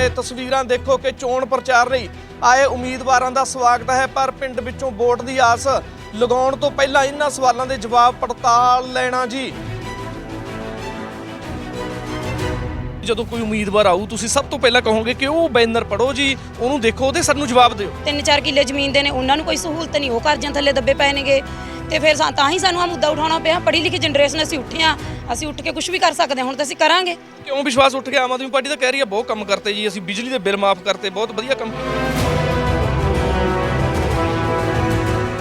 ਵੱਡੇ ਤਸਵੀਰਾਂ ਦੇਖੋ ਕਿ ਚੋਣ ਪ੍ਰਚਾਰ ਲਈ ਆਏ ਉਮੀਦਵਾਰਾਂ ਦਾ ਸਵਾਗਤ ਹੈ, ਪਰ ਪਿੰਡ ਵਿੱਚੋਂ ਵੋਟ ਦੀ ਆਸ ਲਗਾਉਣ ਤੋਂ ਪਹਿਲਾਂ ਇਹਨਾਂ ਸਵਾਲਾਂ ਦੇ ਜਵਾਬ ਪੜਤਾਲ ਲੈਣਾ ਜੀ। ਜਦੋਂ ਕੋਈ ਉਮੀਦਵਾਰ ਆਊ ਤੁਸੀਂ ਸਭ ਤੋਂ ਪਹਿਲਾਂ ਕਹੋਗੇ ਕਿ ਉਹ ਬੈਨਰ ਪੜੋ ਜੀ ਉਹਨੂੰ ਦੇਖੋ ਉਹਦੇ ਸਾਨੂੰ ਜਵਾਬ ਦਿਓ। ਤਿੰਨ ਚਾਰ ਕਿੱਲੇ ਜ਼ਮੀਨ ਦੇ ਨੇ ਉਹਨਾਂ ਨੂੰ ਕੋਈ ਸਹੂਲਤ ਨਹੀਂ ਉਹ ਕਰਜ਼ਿਆਂ ਥੱਲੇ ਦੱਬੇ ਪਏ ਨੇਗੇ। ਤੇ ਫਿਰ ਸਾ- ਤਾਂ ਹੀ ਸਾਨੂੰ ਆ ਮੁੱਦਾ ਉਠਾਉਣਾ ਪਿਆ ਪੜ੍ਹੀ ਲਿਖੀ ਜਨਰੇਸ਼ਨ ਅਸੀਂ ਉੱਠੇ ਆ ਅਸੀਂ ਉੱਠ ਕੇ ਕੁਝ ਵੀ ਕਰ ਸਕਦੇ ਹਾਂ ਹੁਣ ਤਾਂ ਅਸੀਂ ਕਰਾਂਗੇ। ਕਿਉਂ ਵਿਸ਼ਵਾਸ ਉੱਠ ਗਿਆ? ਆਮ ਆਦਮੀ ਪਾਰਟੀ ਤਾਂ ਕਹਿ ਰਹੀ ਹੈ ਬਹੁਤ ਕੰਮ ਕਰਤੇ ਜੀ ਅਸੀਂ ਬਿਜਲੀ ਦੇ ਬਿੱਲ ਮਾਫ ਕਰਤੇ ਬਹੁਤ ਵਧੀਆ ਕੰਮ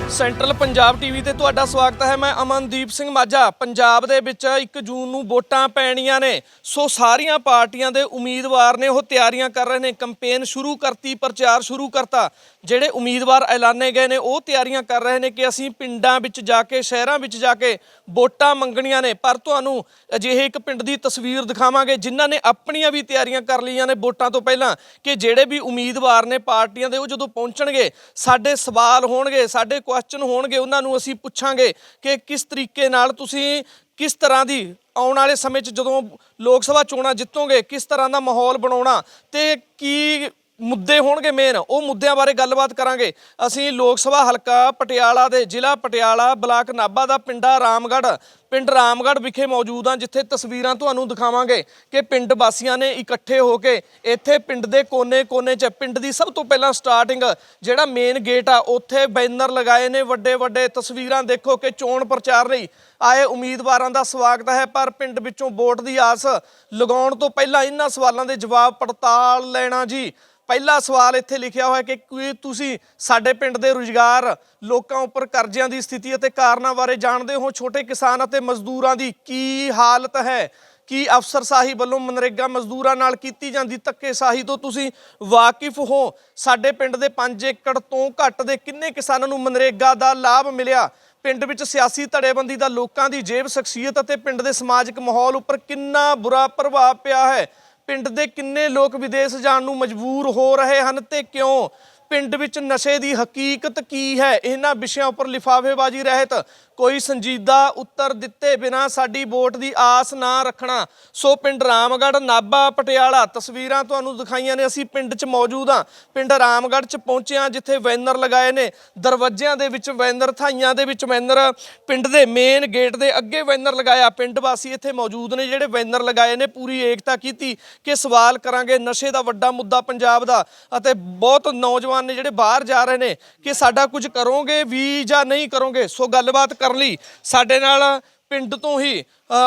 ਸੈਂਟਰਲ ਪੰਜਾਬ ਟੀਵੀ ਤੇ ਤੁਹਾਡਾ ਸਵਾਗਤ ਹੈ। ਮੈਂ ਅਮਨਦੀਪ ਸਿੰਘ ਮਾਝਾ। ਪੰਜਾਬ ਦੇ ਵਿੱਚ 1 ਜੂਨ ਨੂੰ ਵੋਟਾਂ ਪੈਣੀਆਂ ਨੇ। ਸੋ ਸਾਰੀਆਂ ਪਾਰਟੀਆਂ ਦੇ ਉਮੀਦਵਾਰ ਨੇ ਉਹ ਤਿਆਰੀਆਂ ਕਰ ਰਹੇ ਨੇ। ਕੈਂਪੇਨ ਸ਼ੁਰੂ ਕਰਤੀ, ਪ੍ਰਚਾਰ ਸ਼ੁਰੂ ਕਰਤਾ। ਜਿਹੜੇ ਉਮੀਦਵਾਰ ਐਲਾਨੇ ਗਏ ਨੇ, ਉਹ ਤਿਆਰੀਆਂ ਕਰ ਰਹੇ ਨੇ ਕਿ ਅਸੀਂ ਪਿੰਡਾਂ ਵਿੱਚ ਜਾ ਕੇ, ਸ਼ਹਿਰਾਂ ਵਿੱਚ ਜਾ ਕੇ ਵੋਟਾਂ ਮੰਗਣੀਆਂ ਨੇ। ਪਰ ਤੁਹਾਨੂੰ ਅਜਿਹੇ ਇੱਕ ਪਿੰਡ ਦੀ ਤਸਵੀਰ ਦਿਖਾਵਾਂਗੇ, ਜਿਨ੍ਹਾਂ ਨੇ ਆਪਣੀਆਂ ਵੀ ਤਿਆਰੀਆਂ ਕਰ ਲਈਆਂ ਨੇ ਵੋਟਾਂ ਤੋਂ ਪਹਿਲਾਂ ਕਿ ਜਿਹੜੇ ਵੀ ਉਮੀਦਵਾਰ ਨੇ ਪਾਰਟੀਆਂ ਦੇ, ਉਹ ਜਦੋਂ ਪਹੁੰਚਣਗੇ, ਸਾਡੇ ਸਵਾਲ ਹੋਣਗੇ, ਸਾਡੇ ਕੁਐਸਚਨ ਹੋਣਗੇ, ਉਹਨਾਂ ਨੂੰ ਅਸੀਂ ਪੁੱਛਾਂਗੇ ਕਿ ਕਿਸ ਤਰੀਕੇ ਨਾਲ ਤੁਸੀਂ ਕਿਸ ਤਰ੍ਹਾਂ ਦੀ ਆਉਣ ਵਾਲੇ ਸਮੇਂ 'ਚ ਜਦੋਂ ਲੋਕ ਸਭਾ ਚੋਣਾਂ ਜਿੱਤੋਗੇ, ਕਿਸ ਤਰ੍ਹਾਂ ਦਾ ਮਾਹੌਲ ਬਣਾਉਣਾ ਤੇ ਕੀ ਮੁੱਦੇ ਹੋਣਗੇ ਮੇਨ ਉਹ ਮੁੱਦਿਆਂ ਬਾਰੇ ਗੱਲਬਾਤ ਕਰਾਂਗੇ। ਅਸੀਂ ਲੋਕ ਸਭਾ ਹਲਕਾ ਪਟਿਆਲਾ ਦੇ ਜ਼ਿਲ੍ਹਾ ਪਟਿਆਲਾ ਬਲਾਕ ਨਾਭਾ ਦਾ ਪਿੰਡਾ ਰਾਮਗੜ੍ਹ। ਪਿੰਡ ਰਾਮਗੜ੍ਹ ਵਿਖੇ ਮੌਜੂਦ ਹਾਂ, ਜਿੱਥੇ ਤਸਵੀਰਾਂ ਤੁਹਾਨੂੰ ਦਿਖਾਵਾਂਗੇ ਕਿ ਪਿੰਡ ਵਾਸੀਆਂ ਨੇ ਇਕੱਠੇ ਹੋ ਕੇ ਇੱਥੇ ਪਿੰਡ ਦੇ ਕੋਨੇ-ਕੋਨੇ 'ਚ, ਪਿੰਡ ਦੀ ਸਭ ਤੋਂ ਪਹਿਲਾਂ ਸਟਾਰਟਿੰਗ ਜਿਹੜਾ ਮੇਨ ਗੇਟ ਆ, ਉੱਥੇ ਬੈਨਰ ਲਗਾਏ ਨੇ ਵੱਡੇ-ਵੱਡੇ। ਤਸਵੀਰਾਂ ਦੇਖੋ ਕਿ ਚੋਣ ਪ੍ਰਚਾਰ ਲਈ ਆਏ ਉਮੀਦਵਾਰਾਂ ਦਾ ਸਵਾਗਤ ਹੈ, ਪਰ ਪਿੰਡ ਵਿੱਚੋਂ ਵੋਟ ਦੀ ਆਸ ਲਗਾਉਣ ਤੋਂ ਪਹਿਲਾਂ ਇਹਨਾਂ ਸਵਾਲਾਂ ਦੇ ਜਵਾਬ ਪੜਤਾਲ ਲੈਣਾ ਜੀ। ਪਹਿਲਾ ਸਵਾਲ ਇੱਥੇ ਲਿਖਿਆ ਹੋਇਆ ਕਿ ਕੀ ਤੁਸੀਂ ਸਾਡੇ ਪਿੰਡ ਦੇ ਰੁਜ਼ਗਾਰ ਲੋਕਾਂ ਉੱਪਰ ਕਰਜ਼ਿਆਂ ਦੀ ਸਥਿਤੀ ਅਤੇ ਕਾਰਨਾਂ ਬਾਰੇ ਜਾਣਦੇ ਹੋ? ਛੋਟੇ ਕਿਸਾਨ ਅਤੇ ਮਜ਼ਦੂਰਾਂ ਦੀ ਕੀ ਹਾਲਤ ਹੈ? ਕੀ ਅਫਸਰਸ਼ਾਹੀ ਵੱਲੋਂ ਮਨਰੇਗਾ ਮਜ਼ਦੂਰਾਂ ਨਾਲ ਕੀਤੀ ਜਾਂਦੀ ਧੱਕੇਸ਼ਾਹੀ ਤੋਂ ਤੁਸੀਂ ਵਾਕਿਫ ਹੋ? ਸਾਡੇ ਪਿੰਡ ਦੇ 5 ਏਕੜ ਤੋਂ ਘੱਟ ਦੇ ਕਿੰਨੇ ਕਿਸਾਨਾਂ ਨੂੰ ਮਨਰੇਗਾ ਦਾ ਲਾਭ ਮਿਲਿਆ? ਪਿੰਡ ਵਿੱਚ ਸਿਆਸੀ ਧੜੇਬੰਦੀ ਦਾ ਲੋਕਾਂ ਦੀ ਜੇਬ ਸ਼ਖਸੀਅਤ ਅਤੇ ਪਿੰਡ ਦੇ ਸਮਾਜਿਕ ਮਾਹੌਲ ਉੱਪਰ ਕਿੰਨਾ ਬੁਰਾ ਪ੍ਰਭਾਵ ਪਿਆ ਹੈ? ਪਿੰਡ ਦੇ ਕਿੰਨੇ ਲੋਕ ਵਿਦੇਸ਼ ਜਾਣ ਨੂੰ ਮਜਬੂਰ ਹੋ ਰਹੇ ਹਨ ਤੇ ਕਿਉਂ? ਪਿੰਡ ਵਿੱਚ ਨਸ਼ੇ ਦੀ ਹਕੀਕਤ ਕੀ ਹੈ? ਇਹਨਾਂ ਵਿਸ਼ਿਆਂ ਉੱਪਰ ਲਿਫਾਫੇਬਾਜ਼ੀ ਰਹਿਤ ਕੋਈ ਸੰਜੀਦਾ ਉੱਤਰ ਦਿੱਤੇ ਬਿਨਾ ਸਾਡੀ ਵੋਟ ਦੀ ਆਸ ਨਾ ਰੱਖਣਾ। ਸੋ ਪਿੰਡ ਰਾਮਗੜ੍ਹ, ਨਾਭਾ, ਪਟਿਆਲਾ ਤਸਵੀਰਾਂ ਤੁਹਾਨੂੰ ਦਿਖਾਈਆਂ ਨੇ। ਅਸੀਂ ਪਿੰਡ 'ਚ ਮੌਜੂਦ ਹਾਂ। ਪਿੰਡ ਰਾਮਗੜ੍ਹ 'ਚ ਪਹੁੰਚਿਆ ਜਿੱਥੇ ਵੈਨਰ ਲਗਾਏ ਨੇ। ਦਰਵਾਜ਼ਿਆਂ ਦੇ ਵਿੱਚ ਵੈਨਰ ਥਾਈਆਂ ਦੇ ਵਿੱਚ ਵੈਨਰ ਪਿੰਡ ਦੇ ਮੇਨ ਗੇਟ ਦੇ ਅੱਗੇ ਵੈਨਰ ਲਗਾਇਆ। ਪਿੰਡ ਵਾਸੀ ਇੱਥੇ ਮੌਜੂਦ ਨੇ, ਜਿਹੜੇ ਵੈਨਰ ਲਗਾਏ ਨੇ, ਪੂਰੀ ਏਕਤਾ ਕੀਤੀ ਕਿ ਸਵਾਲ ਕਰਾਂਗੇ ਨਸ਼ੇ ਦਾ ਵੱਡਾ ਮੁੱਦਾ ਪੰਜਾਬ ਦਾ। ਅਤੇ ਬਹੁਤ ਨੌਜਵਾਨ ਨੇ ਜਿਹੜੇ ਬਾਹਰ ਜਾ ਰਹੇ ਨੇ ਕਿ ਸਾਡਾ ਕੁਝ ਕਰੋਗੇ ਵੀ ਜਾਂ ਨਹੀਂ ਕਰੋਗੇ। ਸੋ ਗੱਲਬਾਤ ਕਰਨ ਲਈ। ਸਾਡੇ ਨਾਲ ਪਿੰਡ ਤੋਂ ਹੀ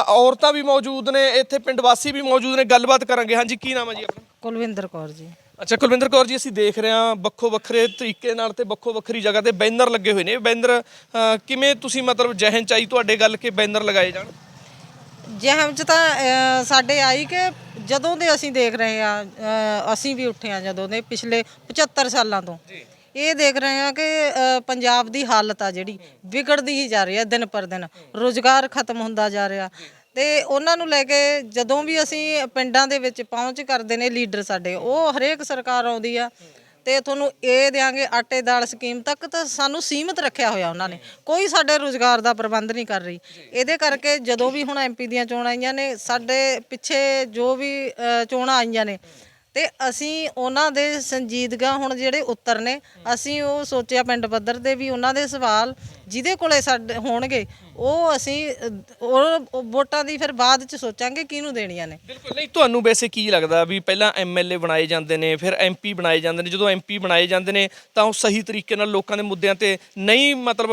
ਔਰਤਾਂ ਵੀ ਮੌਜੂਦ ਨੇ ਇੱਥੇ ਪਿੰਡ ਵਾਸੀ ਵੀ ਮੌਜੂਦ ਨੇ ਗੱਲਬਾਤ ਕਰਾਂਗੇ। ਹਾਂਜੀ ਕੀ ਨਾਮ ਹੈ ਜੀ ਆਪਣਾ? ਕੁਲਵਿੰਦਰ ਕੌਰ ਜੀ। ਅੱਛਾ ਕੁਲਵਿੰਦਰ ਕੌਰ ਜੀ ਅਸੀਂ ਦੇਖ ਰਹੇ ਹਾਂ ਵੱਖੋ ਵੱਖਰੇ ਤਰੀਕੇ ਨਾਲ ਤੇ ਵੱਖੋ ਵੱਖਰੀ ਜਗ੍ਹਾ ਤੇ ਬੈਨਰ ਲੱਗੇ ਹੋਏ ਨੇ। ਬੈਨਰ ਕਿਵੇਂ ਤੁਸੀਂ ਮਤਲਬ ਜਹਨ ਚਾਈ ਤੁਹਾਡੇ ਗੱਲ ਕਿ ਬੈਨਰ ਲਗਾਏ ਜਾਣ? ਜਹਿਮ ਚ ਤਾਂ ਸਾਡੇ ਆਈ ਕਿ ਜਦੋਂ ਦੇ ਅਸੀਂ ਦੇਖ ਰਹੇ ਆ ਅਸੀਂ ਵੀ ਉੱਠੇ ਆ ਜਦੋਂ ਦੇ ਪਿਛਲੇ 75 ਸਾਲਾਂ ਤੋਂ। ਇਹ ਦੇਖ ਰਹੇ ਹਾਂ ਕਿ ਅਹ, ਪੰਜਾਬ ਦੀ ਹਾਲਤ ਆ ਜਿਹੜੀ ਵਿਗੜਦੀ ਹੀ ਜਾ ਰਹੀ ਹੈ ਦਿਨ ਪਰ ਦਿਨ। ਰੋਜ਼ਗਾਰ ਖਤਮ ਹੁੰਦਾ ਜਾ ਰਿਹਾ। ਤੇ ਉਹਨਾਂ ਨੂੰ ਲੈ ਕੇ ਜਦੋਂ ਵੀ ਅਸੀਂ ਪਿੰਡਾਂ ਦੇ ਵਿੱਚ ਪਹੁੰਚ ਕਰਦੇ ਨੇ ਲੀਡਰ ਸਾਡੇ ਉਹ ਹਰੇਕ ਸਰਕਾਰ ਆਉਂਦੀ ਆ। ਤੇ ਤੁਹਾਨੂੰ ਇਹ ਦਿਆਂਗੇ ਆਟੇ ਦਾਲ ਸਕੀਮ ਤੱਕ ਤਾਂ ਸਾਨੂੰ ਸੀਮਤ ਰੱਖਿਆ ਹੋਇਆ ਉਹਨਾਂ ਨੇ। ਕੋਈ ਸਾਡੇ ਰੋਜ਼ਗਾਰ ਦਾ ਪ੍ਰਬੰਧ ਨਹੀਂ ਕਰ ਰਹੀ। ਇਹਦੇ ਕਰਕੇ ਜਦੋਂ ਵੀ ਹੁਣ ਐਮਪੀ ਦੀਆਂ ਚੋਣਾਂ ਆਈਆਂ ਨੇ ਸਾਡੇ ਪਿੱਛੇ ਜੋ ਵੀ ਅ, ਚੋਣਾਂ ਆਈਆਂ ਨੇ ਤੇ ਅਸੀਂ ਉਹਨਾਂ ਦੇ ਸੰਜੀਦਗਾ ਹੁਣ ਜਿਹੜੇ ਉੱਤਰ ਨੇ ਅਸੀਂ ਉਹ ਸੋਚਿਆ ਪਿੰਡ ਪੱਧਰ ਤੇ ਵੀ ਉਹਨਾਂ ਦੇ ਸਵਾਲ ਜਿਹਦੇ ਕੋਲੇ ਸਾਡੇ ਹੋਣਗੇ ਉਹ ਅਸੀਂ ਉਹ ਵੋਟਾਂ ਦੀ ਫਿਰ ਬਾਅਦ ਚ ਸੋਚਾਂਗੇ ਕਿਹਨੂੰ ਦੇਣੀਆਂ ਨੇ। ਬਿਲਕੁਲ ਨਹੀਂ ਤੁਹਾਨੂੰ ਵੈਸੇ ਕੀ ਲੱਗਦਾ ਵੀ ਪਹਿਲਾਂ ਐਮਐਲਏ ਬਣਾਏ ਜਾਂਦੇ ਨੇ ਫਿਰ ਐਮਪੀ ਬਣਾਏ ਜਾਂਦੇ ਨੇ ਜਦੋਂ ਐਮਪੀ ਬਣਾਏ ਜਾਂਦੇ ਨੇ ਤਾਂ ਉਹ ਸਹੀ ਤਰੀਕੇ ਨਾਲ ਲੋਕਾਂ ਦੇ ਮੁੱਦਿਆਂ ਤੇ ਨਹੀਂ ਮਤਲਬ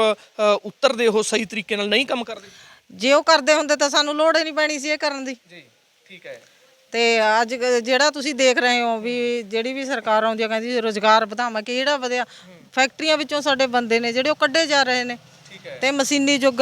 ਉਤਰਦੇ ਉਹ ਸਹੀ ਤਰੀਕੇ ਨਾਲ ਨਹੀਂ ਕੰਮ ਕਰਦੇ? ਜੇ ਉਹ ਕਰਦੇ ਹੁੰਦੇ ਤਾਂ ਸਾਨੂੰ ਲੋੜ ਹੀ ਨਹੀਂ ਪੈਣੀ ਸੀ ਇਹ ਕਰਨ ਦੀ। ਜੀ ਠੀਕ ਹੈ। ਤੇ ਅੱਜ ਕ- ਜਿਹੜਾ ਤੁਸੀਂ ਦੇਖ ਰਹੇ ਹੋ ਵੀ ਜਿਹੜੀ ਵੀ ਸਰਕਾਰ ਆਉਂਦੀ ਆ ਕਹਿੰਦੀ ਰੋਜ਼ਗਾਰ ਵਧਾਵਾਂ ਕਿ ਜਿਹੜਾ ਵਧਿਆ? ਫੈਕਟਰੀਆਂ ਵਿੱਚੋਂ ਸਾਡੇ ਬੰਦੇ ਨੇ ਜਿਹੜੇ ਉਹ ਕੱਢੇ ਜਾ ਰਹੇ ਨੇ। ਤੇ ਮਸ਼ੀਨੀ ਯੁੱਗ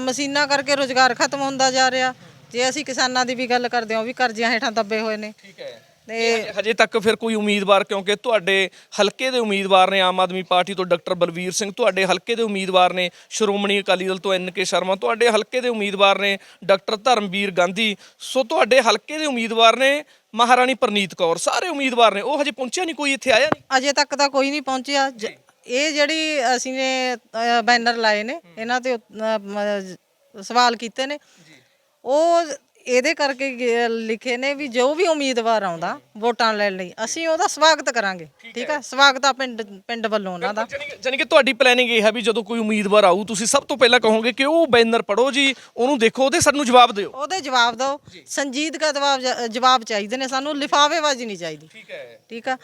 ਮਸ਼ੀਨਾਂ ਕਰਕੇ ਰੋਜ਼ਗਾਰ ਖਤਮ ਹੁੰਦਾ ਜਾ ਰਿਹਾ। ਜੇ ਅਸੀਂ ਕਿਸਾਨਾਂ ਦੀ ਵੀ ਗੱਲ ਕਰਦੇ ਹਾਂ ਉਹ ਵੀ ਕਰਜ਼ਿਆਂ ਹੇਠਾਂ ਦੱਬੇ ਹੋਏ ਨੇ। ਠੀਕ ਹੈ। ਤੇ ਹਜੇ ਤੱਕ ਫਿਰ ਕੋਈ ਉਮੀਦਵਾਰ ਕਿਉਂਕਿ ਤੁਹਾਡੇ ਹਲਕੇ ਦੇ ਉਮੀਦਵਾਰ ਨੇ ਆਮ ਆਦਮੀ ਪਾਰਟੀ ਤੋਂ ਡਾਕਟਰ ਬਲਵੀਰ ਸਿੰਘ ਤੁਹਾਡੇ ਹਲਕੇ ਦੇ ਉਮੀਦਵਾਰ ਨੇ ਸ਼੍ਰੋਮਣੀ ਅਕਾਲੀ ਦਲ ਤੋਂ ਐਨ ਕੇ ਸ਼ਰਮਾ ਤੁਹਾਡੇ ਹਲਕੇ ਦੇ ਉਮੀਦਵਾਰ ਨੇ ਡਾਕਟਰ ਧਰਮਵੀਰ ਗਾਂਧੀ ਸੋ ਤੁਹਾਡੇ ਹਲਕੇ ਦੇ ਉਮੀਦਵਾਰ ਨੇ ਮਹਾਰਾਣੀ ਪ੍ਰਨੀਤ ਕੌਰ ਸਾਰੇ ਉਮੀਦਵਾਰ ਨੇ ਉਹ ਹਜੇ ਪਹੁੰਚਿਆ ਨਹੀਂ ਕੋਈ ਇੱਥੇ ਆਇਆ ਨਹੀਂ? ਅਜੇ ਤੱਕ ਤਾਂ ਕੋਈ ਨਹੀਂ ਪਹੁੰਚਿਆ। ਜ- ਇਹ ਜਿਹੜੀ ਅਸੀਂ ਨੇ ਅ, ਬੈਨਰ ਲਾਏ ਨੇ ਇਹਨਾਂ ਤੇ ਅ, ਮ- ਸਵਾਲ ਕੀਤੇ ਨੇ। ਉਹ ਇਹਦੇ ਕਰਕੇ ਗੇ- ਲਿਖੇ ਨੇ ਵੀ ਜੋ ਵੀ ਉਮੀਦਵਾਰ ਆਉਂਦਾ ਵੋਟਾਂ ਲੈਣ ਲਈ ਅਸੀਂ ਉਹਦਾ ਸਵਾਗਤ ਕਰਾਂਗੇ ਠੀਕ ਹੈ। ਸਵਾਗਤ ਆ ਪਿੰਡ ਪਿੰਡ ਵੱਲੋਂ ਉਹਨਾਂ ਦਾ। ਜਾਨੀ ਕਿ ਤੁਹਾਡੀ ਪਲੈਨਿੰਗ ਇਹ ਹੈ ਵੀ ਜਦੋਂ ਕੋਈ ਉਮੀਦਵਾਰ ਆਊ ਤੁਸੀਂ ਸਭ ਤੋਂ ਪਹਿਲਾਂ ਕਹੋਗੇ ਕਿ ਉਹ ਬੈਨਰ ਪੜੋ ਜੀ ਉਹਨੂੰ ਦੇਖੋ ਉਹਦੇ ਸਾਨੂੰ ਜਵਾਬ ਦਿਓ। ਉਹਦੇ ਜਵਾਬ ਦਿਓ। ਸੰਜੀਦਗਾ ਜਵਾਬ ਜਵਾਬ ਚਾਹੀਦੇ ਨੇ ਸਾਨੂੰ ਲਿਫਾਫੇਬਾਜ਼ੀ ਨਹੀਂ ਚਾਹੀਦੀ। ਠੀਕ ਹੈ। ਠੀਕ ਆ?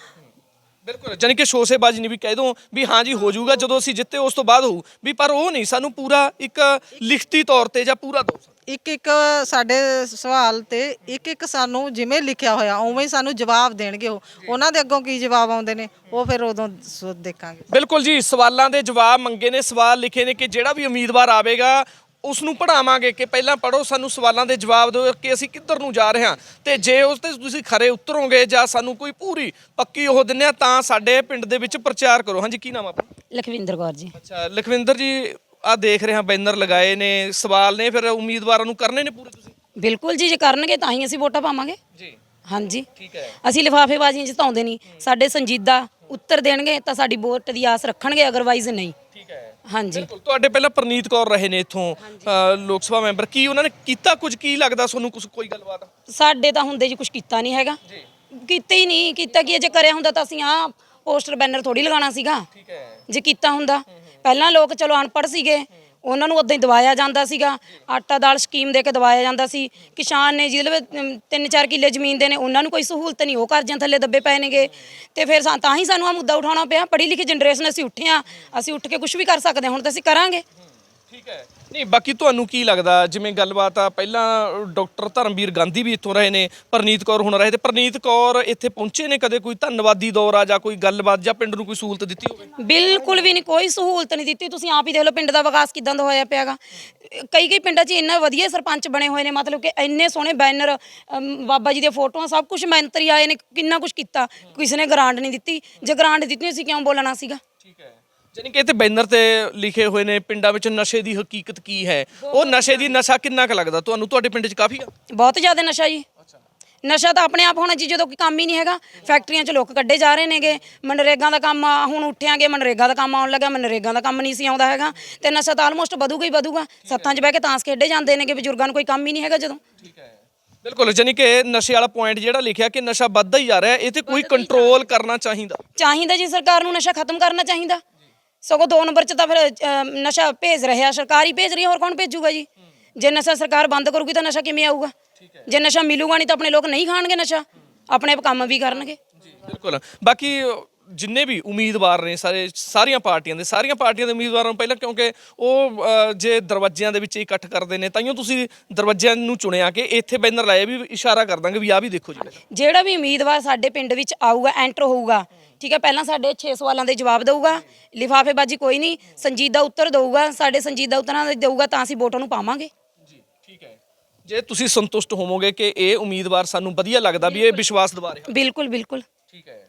ਬਿਲਕੁਲ ਜਾਨੀ ਕਿ ਸ਼ੋਸੇਬਾਜ਼ੀ ਨਹੀਂ ਵੀ ਕਹਿ ਦੋ ਵੀ ਹਾਂ ਜੀ ਹੋ ਜਾਊਗਾ ਜਦੋਂ ਅਸੀਂ ਜਿੱਤੇ ਉਸ ਤੋਂ ਬਾਅਦ ਹੋਊ ਵੀ ਪਰ ਉਹ ਨਹੀਂ ਸਾਨੂੰ ਪੂਰਾ ਇੱਕ ਲਿਖਤੀ ਤੌਰ ਤੇ ਜਾਂ ਪੂਰਾ ਦੋ ਇੱਕ ਇੱਕ ਸਾਡੇ ਸਵਾਲ ਤੇ ਇੱਕ ਇੱਕ ਸਾਨੂੰ ਜਿਵੇਂ ਲਿਖਿਆ ਹੋਇਆ ਉਵੇਂ ਹੀ ਸਾਨੂੰ ਜਵਾਬ ਦੇਣਗੇ ਉਹ। ਉਹਨਾਂ ਦੇ ਅੱਗੋਂ ਕੀ ਜਵਾਬ ਆਉਂਦੇ ਨੇ ਉਹ ਫਿਰ ਉਦੋਂ ਸ- ਦੇਖਾਂਗੇ। ਬਿਲਕੁਲ ਜੀ ਸਵਾਲਾਂ ਦੇ ਜਵਾਬ ਮੰਗੇ ਨੇ ਸਵਾਲ ਲਿਖੇ ਨੇ ਕਿ ਜਿਹੜਾ ਵੀ ਉਮੀਦਵਾਰ ਆਵੇਗਾ ਉਸ ਨੂੰ ਪੜਾਵਾਂਗੇ ਕਿ ਪਹਿਲਾਂ ਪੜੋ ਸਾਨੂੰ ਸਵਾਲਾਂ ਦੇ ਜਵਾਬ ਦਿਓ ਕਿ ਅਸੀਂ ਕਿੱਧਰ ਨੂੰ ਜਾ ਰਹੇ ਹਾਂ। ਤੇ ਜੇ ਉਸ ਤੇ ਤੁਸੀਂ ਖਰੇ ਉਤਰੋਗੇ ਜਾਂ ਸਾਨੂੰ ਕੋਈ ਪੂਰੀ ਪੱਕੀ ਉਹ ਦਿੰਦੇ ਆ ਤਾਂ ਸਾਡੇ ਪਿੰਡ ਦੇ ਵਿੱਚ ਪ੍ਰਚਾਰ ਕਰੋ। ਹਾਂਜੀ ਕੀ ਨਾਮ ਆ ਆਪਣਾ? ਲਖਵਿੰਦਰ ਕੌਰ ਜੀ। ਅੱਛਾ ਲਖਵਿੰਦਰ ਜੀ ਆ ਦੇਖ ਰਹੇ ਹਾਂ ਬੈਨਰ ਲਗਾਏ ਨੇ ਸਵਾਲ ਨੇ ਫਿਰ ਉਮੀਦਵਾਰਾਂ ਨੂੰ ਕਰਨੇ ਨੇ ਪੂਰੇ ਤੁਸੀਂ? ਬਿਲਕੁਲ ਜੀ ਜੇ ਕਰਨਗੇ ਤਾਂ ਹੀ ਅਸੀਂ ਵੋਟਾਂ ਪਾਵਾਂਗੇ। ਜੀ। ਹਾਂਜੀ। ਠੀਕ ਹੈ। ਅਸੀਂ ਲਿਫਾਫੇਬਾਜ਼ੀਆਂ ਜਿਤਾਉਂਦੇ ਨਹੀਂ। ਸਾਡੇ ਸੰਜੀਦਾ ਉੱਤਰ ਦੇਣਗੇ ਤਾਂ ਸਾਡੀ ਵੋਟ ਦੀ ਆਸ ਰੱਖਣਗੇ ਅਗਰਵਾਈਜ਼ ਨਹੀਂ। ਠੀਕ ਹੈ। ਹਾਂਜੀ। ਬਿਲਕੁਲ। ਤੁਹਾਡੇ ਪਹਿਲਾਂ ਪ੍ਰਨੀਤ ਕੌਰ ਰਹੇ ਨੇ ਇੱਥੋਂ ਲੋਕ ਸਭਾ ਮੈਂਬਰ। ਕੀ ਉਹਨਾਂ ਨੇ ਕੀਤਾ ਕੁਝ? ਕੀ ਲੱਗਦਾ ਤੁਹਾਨੂੰ ਕੁਝ ਕੋਈ ਗੱਲਬਾਤ? ਸਾਡੇ ਤਾਂ ਹੁੰਦੇ ਜੀ ਕੁਝ ਕੀਤਾ ਨਹੀਂ ਹੈਗਾ। ਕੀਤਾ ਹੀ ਨਹੀਂ। ਕੀਤਾ ਕੀ ਹੈ, ਜੇ ਕਰਿਆ ਹੁੰਦਾ ਤਾਂ ਅਸੀਂ ਆ ਪੋਸਟਰ ਬੈਨਰ ਥੋੜੀ ਲਗਾਉਣਾ ਸੀਗਾ। ਠੀਕ ਹੈ। ਜੇ ਕੀਤਾ ਹੁੰਦਾ ਪਹਿਲਾਂ ਲੋਕ ਚਲੋ ਅਨਪੜ੍ਹ ਸੀਗੇ ਉਹਨਾਂ ਨੂੰ ਉਦਾਂ ਹੀ ਦਵਾਇਆ ਜਾਂਦਾ ਸੀਗਾ। ਆਟਾ ਦਾਲ ਸਕੀਮ ਦੇ ਕੇ ਦਵਾਇਆ ਜਾਂਦਾ ਸੀ। ਕਿਸਾਨ ਨੇ ਜਿਹਦੇ ਵਿੱਚ ਅਮ, ਤਿੰਨ ਚਾਰ ਕਿੱਲੇ ਜ਼ਮੀਨ ਦੇ ਨੇ ਉਹਨਾਂ ਨੂੰ ਕੋਈ ਸਹੂਲਤ ਨਹੀਂ ਉਹ ਕਰਜ਼ਿਆਂ ਥੱਲੇ ਦੱਬੇ ਪਏ ਨੇਗੇ। ਤੇ ਫਿਰ ਸਾ- ਤਾਂ ਹੀ ਸਾਨੂੰ ਆ ਮੁੱਦਾ ਉਠਾਉਣਾ ਪਿਆ। ਪੜ੍ਹੀ ਲਿਖੀ ਜਨਰੇਸ਼ਨ ਅਸੀਂ ਉੱਠੇ ਆ ਅਸੀਂ ਉੱਠ ਕੇ ਕੁਝ ਵੀ ਕਰ ਸਕਦੇ ਹਾਂ, ਹੁਣ ਤਾਂ ਅਸੀਂ ਕਰਾਂਗੇ। ਠੀਕ ਹੈ। ਨਹੀਂ ਬਾਕੀ ਤੁਹਾਨੂੰ ਕੀ ਲੱਗਦਾ? ਜਿਵੇਂ ਗੱਲਬਾਤ ਆ ਪਹਿਲਾਂ ਡਾਕਟਰ ਧਰਮਵੀਰ ਗਾਂਧੀ ਵੀ ਇੱਥੋਂ ਰਹੇ ਨੇ ਪ੍ਰਨੀਤ ਕੌਰ ਹੁਣ ਰਹੇ ਤੇ ਪ੍ਰਨੀਤ ਕੌਰ ਇੱਥੇ ਪਹੁੰਚੇ ਨੇ ਕਦੇ ਕੋਈ ਧੰਨਵਾਦੀ ਦੌਰ ਆ ਜਾਂ ਕੋਈ ਗੱਲਬਾਤ ਜਾਂ ਪਿੰਡ ਨੂੰ ਕੋਈ ਸਹੂਲਤ ਦਿੱਤੀ ਹੋਵੇ? ਬਿਲਕੁਲ ਵੀ ਨਹੀਂ ਕੋਈ ਸਹੂਲਤ ਨਹੀਂ ਦਿੱਤੀ। ਤੁਸੀਂ ਆਪ ਹੀ ਦੇਖ ਲਓ ਪਿੰਡ ਦਾ ਵਿਕਾਸ ਕਿਦਾਂ ਦਾ ਹੋਇਆ ਪਿਆਗਾ। ਕਈ ਕਈ ਪਿੰਡਾਂ 'ਚ ਇੰਨਾ ਵਧੀਆ ਸਰਪੰਚ ਬਣੇ ਹੋਏ ਨੇ ਮਤਲਬ ਕਿ ਇੰਨੇ ਸੋਹਣੇ ਬੈਨਰ ਅਮ, ਬਾਬਾ ਜੀ ਦੀਆਂ ਫੋਟੋਆਂ ਸਭ ਕੁਝ ਮੰਤਰੀ ਆਏ ਨੇ ਕਿੰਨਾ ਕੁਝ ਕੀਤਾ। ਕਿਸੇ ਨੇ ਗ੍ਰਾਂਟ ਨਹੀਂ ਦਿੱਤੀ। ਜੇ ਗ੍ਰਾਂਟ ਦਿੱਤੀ ਸੀ ਕਿਉਂ ਬੋਲਣਾ ਸੀਗਾ? ਠੀਕ ਹੈ। ਜਾਨੀ ਕਿ ਇੱਥੇ ਬੈਨਰ ਤੇ ਲਿਖੇ ਹੋਏ ਨੇ ਪਿੰਡਾਂ ਵਿੱਚ ਨਸ਼ੇ ਦੀ ਹਕੀਕਤ ਕੀ ਹੈ? ਉਹ ਨਸ਼ੇ ਦੀ ਨਸ਼ਾ ਕਿੰਨਾ ਕੁ ਲੱਗਦਾ? ਤੁਹਾਨੂੰ ਤੁਹਾਡੇ ਪਿੰਡ 'ਚ ਕਾਫੀ ਆ? ਬਹੁਤ ਜ਼ਿਆਦਾ ਨਸ਼ਾ ਜੀ। ਨਸ਼ਾ ਤਾਂ ਆਪਣੇ ਆਪ ਹੋਣਾ ਜੀ ਜਦੋਂ ਕੋਈ ਕੰਮ ਹੀ ਨਹੀਂ ਹੈਗਾ। ਫੈਕਟਰੀਆਂ 'ਚ ਲੋਕ ਕੱਢੇ ਜਾ ਰਹੇ ਨੇਗੇ। ਮਨਰੇਗਾ ਦਾ ਕੰਮ ਆ, ਹੁਣ ਉੱਠਿਆਂਗੇ ਮਨਰੇਗਾ ਦਾ ਕੰਮ ਆਉਣ ਲੱਗਾ। ਮਨਰੇਗਾ ਦਾ ਕੰਮ ਨਹੀਂ ਸੀ ਆਉਂਦਾ ਹੈਗਾ। ਤੇ ਨਸ਼ਾ ਤਾਂ ਆਲਮੋਸਟ ਵਧੂਗਾ ਹੀ ਵਧੂਗਾ। ਸੱਤਾਂ 'ਚ ਬਹਿ ਕੇ ਤਾਂਸ ਖੇਡੇ ਜਾਂਦੇ ਨੇਗੇ ਬਜ਼ੁਰਗਾਂ ਨੂੰ ਕੋਈ ਕੰਮ ਹੀ ਨਹੀਂ ਹੈਗਾ ਜਦੋਂ। ਹੈ। ਬਿਲਕੁਲ ਜਾਨੀ ਕਿ ਨਸ਼ੇ ਵਾਲਾ ਪੁਆਇੰਟ ਜਿਹੜਾ ਲਿਖਿਆ ਕਿ ਨਸ਼ਾ ਵੱਧਦਾ ਹੀ ਜਾ ਰਿਹਾ ਇਹ ਤੇ ਕੋਈ ਕੰਟਰੋਲ ਕਰਨਾ ਚਾਹੀਦਾ। ਚਾਹੀਦਾ ਜੀ ਸਰਕਾਰ ਨੂੰ ਨਸ਼ਾ ਖਤਮ ਕਰਨਾ ਚਾਹੀਦਾ। ਸਗੋਂ ਦੋ ਨੰਬਰ 'ਚ ਤਾਂ ਫਿਰ ਨਸ਼ਾ ਭੇਜ ਰਿਹਾ ਸਰਕਾਰ ਭੇਜ ਰਹੀ ਹੈ ਹੋਰ ਕੌਣ ਭੇਜੂਗਾ ਜੀ? ਜੇ ਨਸ਼ਾ ਸਰਕਾਰ ਬੰਦ ਕਰੂਗੀ ਤਾਂ ਨਸ਼ਾ ਕਿਵੇਂ ਆਊਗਾ? ਜੇ ਨਸ਼ਾ ਮਿਲੂਗਾ ਨਹੀਂ ਤਾਂ ਆਪਣੇ ਲੋਕ ਨਹੀਂ ਖਾਣਗੇ ਨਸ਼ਾ ਆਪਣੇ ਆਪ ਕੰਮ ਵੀ ਕਰਨਗੇ। ਜੀ ਬਿਲਕੁਲ। ਬਾਕੀ ਜਿੰਨੇ ਵੀ ਉਮੀਦਵਾਰ ਨੇ ਸਾਰੇ ਸਾਰੀਆਂ ਪਾਰਟੀਆਂ ਦੇ ਸਾਰੀਆਂ ਪਾਰਟੀਆਂ ਦੇ ਉਮੀਦਵਾਰਾਂ ਨੂੰ ਪਹਿਲਾਂ ਕਿਉਂਕਿ ਉਹ ਅ, ਜੇ ਦਰਵਾਜ਼ਿਆਂ ਦੇ ਵਿੱਚ ਇਕੱਠ ਕਰਦੇ ਨੇ ਤਾਈਓ ਤੁਸੀਂ ਦਰਵਾਜ਼ਿਆਂ ਨੂੰ ਚੁਣਿਆ ਕਿ ਇੱਥੇ ਬੈਨਰ ਲਾਏ ਵੀ ਇਸ਼ਾਰਾ ਕਰ ਦਾਂਗੇ ਵੀ ਆ ਵੀ ਦੇਖੋ ਜੀ ਜਿਹੜਾ ਵੀ ਉਮੀਦਵਾਰ ਸਾਡੇ ਪਿੰਡ ਵਿੱਚ ਆਊਗਾ ਐਂਟਰ ਹੋਊਗਾ ਠੀਕ ਹੈ ਪਹਿਲਾਂ ਸਾਡੇ 6 ਸਵਾਲਾਂ ਦੇ ਜਵਾਬ ਦਊਗਾ ਲਿਫਾਫੇਬਾਜ਼ੀ ਕੋਈ ਨਹੀਂ ਸੰਜੀਦਾ ਉੱਤਰ ਦਊਗਾ ਸਾਡੇ ਸੰਜੀਦਾ ਉੱਤਰਾਂ ਦੇ ਦਊਗਾ ਤਾਂ ਅਸੀਂ ਵੋਟਾਂ ਨੂੰ ਪਾਵਾਂਗੇ। ਜੀ ਠੀਕ ਹੈ। ਜੇ ਤੁਸੀਂ ਸੰਤੁਸ਼ਟ ਹੋਵੋਗੇ ਕਿ ਇਹ ਉਮੀਦਵਾਰ ਸਾਨੂੰ ਵਧੀਆ ਲੱਗਦਾ ਵੀ ਇਹ ਵਿਸ਼ਵਾਸ ਦਿਵਾ ਰਿਹਾ। ਬਿਲਕੁਲ ਬਿਲਕੁਲ। ਠੀਕ ਹੈ।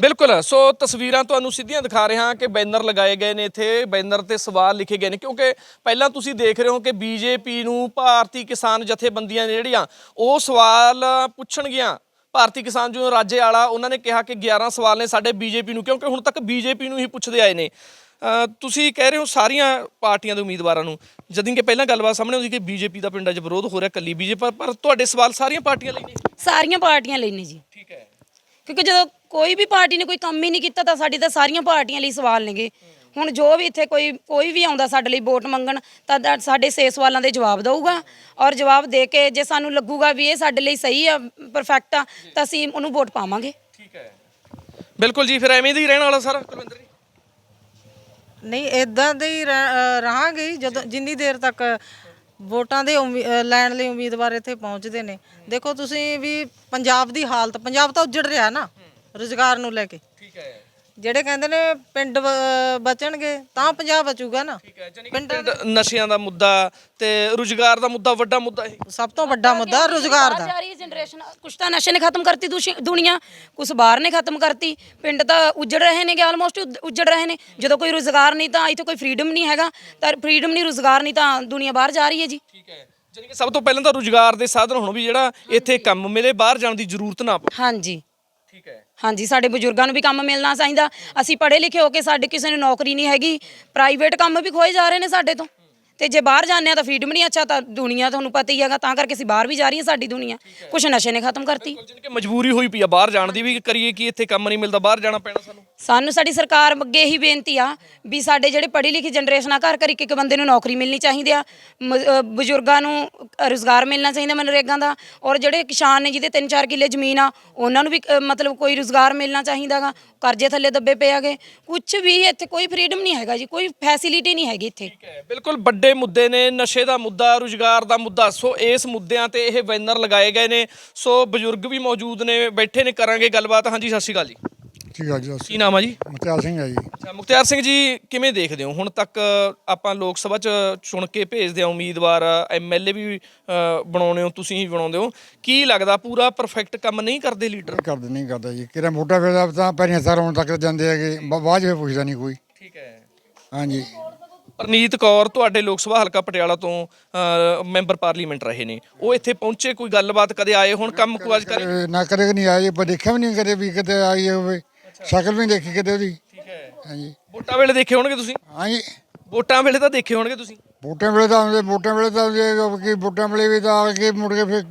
ਬਿਲਕੁਲ ਸੋ ਤਸਵੀਰਾਂ ਤੁਹਾਨੂੰ ਸਿੱਧੀਆਂ ਦਿਖਾ ਰਹੇ ਕਿ ਬੈਨਰ ਲਗਾਏ ਗਏ ਨੇ ਇੱਥੇ ਬੈਨਰ ਤੇ ਸਵਾਲ ਲਿਖੇ ਗਏ ਨੇ ਕਿਉਂਕਿ ਪਹਿਲਾਂ ਤੁਸੀਂ ਦੇਖ ਰਹੇ ਹੋ ਕਿ ਬੀਜੇਪੀ ਨੂੰ ਭਾਰਤੀ ਕਿਸਾਨ ਜਥੇਬੰਦੀਆਂ ਜਿਹੜੀਆਂ ਉਹ ਸਵਾਲ ਪੁੱਛਣਗੀਆਂ। ਭਾਰਤੀ ਕਿਸਾਨ ਜੋ ਰਾਜੇ ਵਾਲਾ ਉਹਨਾਂ ਨੇ ਕਿਹਾ ਕਿ 11 ਸਵਾਲ ਨੇ ਸਾਡੇ ਬੀਜੇਪੀ ਨੂੰ ਕਿਉਂਕਿ ਹੁਣ ਤੱਕ ਬੀਜੇਪੀ ਨੂੰ ਹੀ ਪੁੱਛਦੇ ਆਏ ਨੇ। ਤੁਸੀਂ ਕਹਿ ਰਹੇ ਹੋ ਸਾਰੀਆਂ ਪਾਰਟੀਆਂ ਦੇ ਉਮੀਦਵਾਰਾਂ ਨੂੰ ਜਦੋਂ ਕਿ ਪਹਿਲਾਂ ਗੱਲਬਾਤ ਸਾਹਮਣੇ ਆਉਂਦੀ ਕਿ ਬੀਜੇਪੀ ਦਾ ਪਿੰਡਾਂ 'ਚ ਵਿਰੋਧ ਹੋ ਰਿਹਾ ਕੱਲੀ ਬੀਜੇਪੀ ਪਰ ਤੁਹਾਡੇ ਸਵਾਲ ਸਾਰੀਆਂ ਪਾਰਟੀਆਂ ਲਈ ਨੇ? ਸਾਰੀਆਂ ਪਾਰਟੀਆਂ ਲਈ ਨੇ ਜੀ। ਠੀਕ ਹੈ। ਕਿਉਂਕਿ ਜਦੋਂ ਕੋਈ ਵੀ ਪਾਰਟੀ ਨੇ ਕੋਈ ਕੰਮ ਹੀ ਨਹੀਂ ਕੀਤਾ ਤਾਂ ਸਾਡੀ ਤਾਂ ਸਾਰੀਆਂ ਪਾਰਟੀਆਂ ਲਈ ਸਵਾਲ ਨੇਗੇ। ਹੁਣ ਜੋ ਵੀ ਇੱਥੇ ਕੋਈ ਕੋਈ ਵੀ ਆਉਂਦਾ ਸਾਡੇ ਲਈ ਵੋਟ ਮੰਗਣ ਤਾਂ ਦਾ- ਸਾਡੇ ਛੇ ਸਵਾਲਾਂ ਦੇ ਜਵਾਬ ਦਊਗਾ। ਔਰ ਜਵਾਬ ਦੇ ਕੇ ਜੇ ਸਾਨੂੰ ਲੱਗੂਗਾ ਵੀ ਇਹ ਸਾਡੇ ਲਈ ਸਹੀ ਆ ਪਰਫੈਕਟ ਆ ਤਾਂ ਅਸੀਂ ਉਹਨੂੰ ਵੋਟ ਪਾਵਾਂਗੇ। ਠੀਕ ਹੈ। ਬਿਲਕੁਲ ਜੀ ਫਿਰ ਐਵੇਂ ਦਾ ਹੀ ਰਹਿਣ ਵਾਲਾ ਸਾਰਾ ਕੁਲਵਿੰਦਰ ਜੀ? ਨਹੀਂ ਇਦਾਂ ਦੇ ਹੀ ਰਹਿ- ਰਹਾਂਗੇ ਹੀ ਜਦੋਂ ਜਿੰਨੀ ਦੇਰ ਤੱਕ ਵੋਟਾਂ ਦੇ ਉਮੀ- ਅ, ਲੈਣ ਲਈ ਉਮੀਦਵਾਰ ਇੱਥੇ ਪਹੁੰਚਦੇ ਨੇ। ਦੇਖੋ ਤੁਸੀਂ ਵੀ ਪੰਜਾਬ ਦੀ ਹਾਲਤ ਪੰਜਾਬ ਤਾਂ ਉੱਜੜ ਰਿਹਾ ਨਾ ਰੁਜ਼ਗਾਰ ਨੂੰ ਲੈ ਕੇ। ਠੀਕ ਹੈ। ਜਿਹੜੇ ਕਹਿੰਦੇ ਨੇ ਪਿੰਡ ਬਚਣਗੇ ਤਾਂ ਪੰਜਾਬ ਬਚੂਗਾ ਨਾ। ਪਿੰਡਾਂ ਨਸ਼ਿਆਂ ਦਾ ਮੁੱਦਾ ਤੇ ਰੁਜ਼ਗਾਰ ਦਾ ਮੁੱਦਾ ਵੱਡਾ ਮੁੱਦਾ ਇਹ। ਸਭ ਤੋਂ ਵੱਡਾ ਮੁੱਦਾ ਰੋਜ਼ਗਾਰ ਦਾ। ਜਾ ਤਾਂ ਨਸ਼ੇ ਨੇ ਖਤਮ ਕਰਤੀ ਦੁਨੀਆ ਕੁਛ ਬਾਹਰ ਨੇ ਖਤਮ ਕਰਤੀ। ਪਿੰਡ ਤਾਂ ਉਜੜ ਰਹੇ ਨੇਗੇ ਆਲਮੋਸਟ ਉਜੜ ਰਹੇ ਨੇ। ਜਦੋਂ ਕੋਈ ਰੁਜ਼ਗਾਰ ਨਹੀਂ ਤਾਂ ਇੱਥੇ ਕੋਈ ਫਰੀडम ਨਹੀਂ ਹੈਗਾ। ਤਾਂ ਫਰੀडम ਨਹੀਂ ਰੋਜ਼ਗਾਰ ਨਹੀਂ ਤਾਂ ਦੁਨੀਆ ਬਾਹਰ ਜਾ ਰਹੀ ਹੈ ਜੀ। ਠੀਕ ਹੈ ਜਾਨੀ ਕਿ ਸਭ ਤੋਂ ਪਹਿਲਾਂ ਤਾਂ ਰੁਜ਼ਗਾਰ ਦੇ ਸਾਧਨ ਹੁਣ ਵੀ ਜਿਹੜਾ ਇੱਥੇ ਕੰਮ ਮਿਲੇ ਬਾਹਰ ਜਾਣ ਦੀ ਜ਼ਰੂਰਤ ਨਾ ਪਵੇ। ਹਾਂਜੀ। ਠੀਕ ਹੈ। ਹਾਂਜੀ, ਸਾਡੇ ਬਜ਼ੁਰਗਾਂ ਨੂੰ ਵੀ ਕੰਮ ਮਿਲਣਾ ਚਾਹੀਦਾ। ਅਸੀਂ ਪੜ੍ਹੇ ਲਿਖੇ ਹੋ ਕੇ ਸਾਡੇ ਕਿਸੇ ਨੂੰ ਨੌਕਰੀ ਨਹੀਂ ਹੈਗੀ। ਪ੍ਰਾਈਵੇਟ ਕੰਮ ਵੀ ਖੋਏ ਜਾ ਰਹੇ ਨੇ ਸਾਡੇ ਤੋਂ। ਤੇ ਜੇ ਬਾਹਰ ਜਾਂਦੇ ਆ ਤਾਂ ਫੀਡਮ ਨਹੀਂ ਅੱਛਾ ਤਾਂ ਦੁਨੀਆ ਤੁਹਾਨੂੰ ਪਤਾ ਹੀ ਹੈਗਾ ਤਾਂ ਕਰਕੇ ਅਸੀਂ ਬਾਹਰ ਵੀ ਜਾ ਰਹੀ ਹਾਂ ਸਾਡੀ ਦੁਨੀਆ। ਕੁਛ ਨਸ਼ੇ ਨੇ ਖਤਮ ਕਰਤੀ। ਕਿ ਮਜਬੂਰੀ ਹੋਈ ਪਈ ਆ ਬਾਹਰ ਜਾਣ ਦੀ ਵੀ ਕਰੀਏ ਕੀ ਇੱਥੇ ਕੰਮ ਨਹੀਂ ਮਿਲਦਾ ਬਾਹਰ ਜਾਣਾ ਪੈਣਾ ਸਾਨੂੰ। ਸਾਨੂੰ ਸਾਡੀ ਸਰਕਾਰ ਅੱਗੇ ਇਹੀ ਬੇਨਤੀ ਆ ਵੀ ਸਾਡੇ ਜਿਹੜੇ ਪੜ੍ਹੀ ਲਿਖੀ ਜਨਰੇਸ਼ਨ ਆ ਘਰ ਘਰ ਇੱਕ ਇੱਕ ਬੰਦੇ ਨੂੰ ਨੌਕਰੀ ਮਿਲਣੀ ਚਾਹੀਦੀ ਆ। ਮ- ਅ, ਬਜ਼ੁਰਗਾਂ ਨੂੰ ਰੋਜ਼ਗਾਰ ਮਿਲਣਾ ਚਾਹੀਦਾ ਮਨਰੇਗਾ ਦਾ। ਔਰ ਜਿਹੜੇ ਕਿਸਾਨ ਨੇ ਜਿਹਦੇ 3-4 ਕਿੱਲੇ ਜ਼ਮੀਨ ਆ ਉਹਨਾਂ ਨੂੰ ਵੀ ਅ, ਮਤਲਬ ਕੋਈ ਰੋਜ਼ਗਾਰ ਮਿਲਣਾ ਚਾਹੀਦਾਗਾ ਕਰਜ਼ੇ ਥੱਲੇ ਦੱਬੇ ਪਏ ਆਗੇ ਕੁਝ ਵੀ ਇੱਥੇ ਕੋਈ ਫਰੀडम ਨਹੀਂ ਹੈਗਾ ਜੀ ਕੋਈ ਫੈਸਿਲਿਟੀ ਨਹੀਂ ਹੈਗੀ ਇੱਥੇ। ਠੀਕ ਹੈ ਬਿਲਕੁਲ ਵੱਡੇ ਮੁੱਦੇ ਨੇ ਨਸ਼ੇ ਦਾ ਮੁੱਦਾ ਰੁਜ਼ਗਾਰ ਦਾ ਮੁੱਦਾ। ਸੋ ਇਸ ਮੁੱਦਿਆਂ ਤੇ ਇਹ ਬੈਨਰ ਲਗਾਏ ਗਏ ਨੇ। ਸੋ ਬਜ਼ੁਰਗ ਵੀ ਮੌਜੂਦ ਨੇ ਬੈਠੇ ਨੇ ਕਰਾਂਗੇ ਗੱਲਬਾਤ। ਹਾਂਜੀ ਸਤਿ ਸ਼੍ਰੀ ਅਕਾਲ ਜੀ। ਠੀਕ ਆ ਜੀ ਕੀ ਨਾਮ ਆ ਜੀ? ਮੁਖਤਿਆਰ ਸਿੰਘ ਹੈ ਜੀ। ਅੱਛਾ ਮੁਖਤਿਆਰ ਸਿੰਘ ਜੀ ਕਿਵੇਂ ਦੇਖਦੇ ਹੋ? ਹੁਣ ਤੱਕ ਆਪਾਂ ਲੋਕ ਸਭਾ ਚ ਚੁਣ ਕੇ ਭੇਜਦੇ ਆ ਉਮੀਦਵਾਰ ਐਮਐਲਏ ਵੀ ਬਣਾਉਣੇ ਹੋ ਤੁਸੀਂ ਹੀ ਬਣਾਉਂਦੇ ਹੋ। ਕੀ ਲੱਗਦਾ ਪੂਰਾ ਪਰਫੈਕਟ ਕੰਮ ਨਹੀਂ ਕਰਦੇ ਲੀਡਰ? ਕਰਦੇ ਨਹੀਂ ਕਰਦਾ ਜੀ। ਕਿਹੜਾ ਮੋਟਾ ਵੇਲਾ ਤਾਂ ਪੈਰੀਆਂ ਸਾਰ ਹੁਣ ਤੱਕ ਜਾਂਦੇ ਹੈਗੇ ਬਾਅਦ ਵਿੱਚ ਪੁੱਛਦਾ ਨਹੀਂ ਕੋਈ। ਠੀਕ ਹੈ। ਹਾਂਜੀ। ਪ੍ਰਨੀਤ ਕੌਰ ਤੁਹਾਡੇ ਲੋਕ ਸਭਾ ਹਲਕਾ ਪਟਿਆਲਾ ਤੋਂ ਮੈਂਬਰ ਪਾਰਲੀਮੈਂਟ ਰਹੇ ਨੇ। ਉਹ ਇੱਥੇ ਪਹੁੰਚੇ ਕੋਈ ਗੱਲਬਾਤ ਕਦੇ ਆਏ ਹੁਣ? ਕੰਮ ਕੁਝ ਕਰੇ? ਨਾ ਕਦੇ ਨਹੀਂ ਆਏ ਪਰ ਦੇਖਿਆ ਵੀ ਨਹੀਂ ਕਦੇ ਵੀ ਕਦੇ ਆਈ ਹੋਵੇ। ਸ਼ਕਲ ਵੀ ਨਹੀਂ ਦੇਖੀ ਕਦੇ ਉਹਦੀ। ਠੀਕ ਹੈ। ਹਾਂਜੀ। ਵੋਟਾਂ ਵੇਲੇ ਦੇਖੇ ਹੋਣਗੇ ਤੁਸੀਂ? ਹਾਂਜੀ। ਵੋਟਾਂ ਵੇਲੇ ਤਾਂ ਦੇਖੇ ਹੋਣਗੇ ਤੁਸੀਂ? ਵੋਟਾਂ ਵੇਲੇ ਤਾਂ ਆਉਂਦੇ ਵੋਟਾਂ ਵੇਲੇ ਤਾਂ ਆਉਂਦੇ ਕਿ ਵੋਟਾਂ ਵੇਲੇ ਵੀ ਤਾਂ ਆ ਕੇ ਮੁੜ ਕੇ ਫਿਰ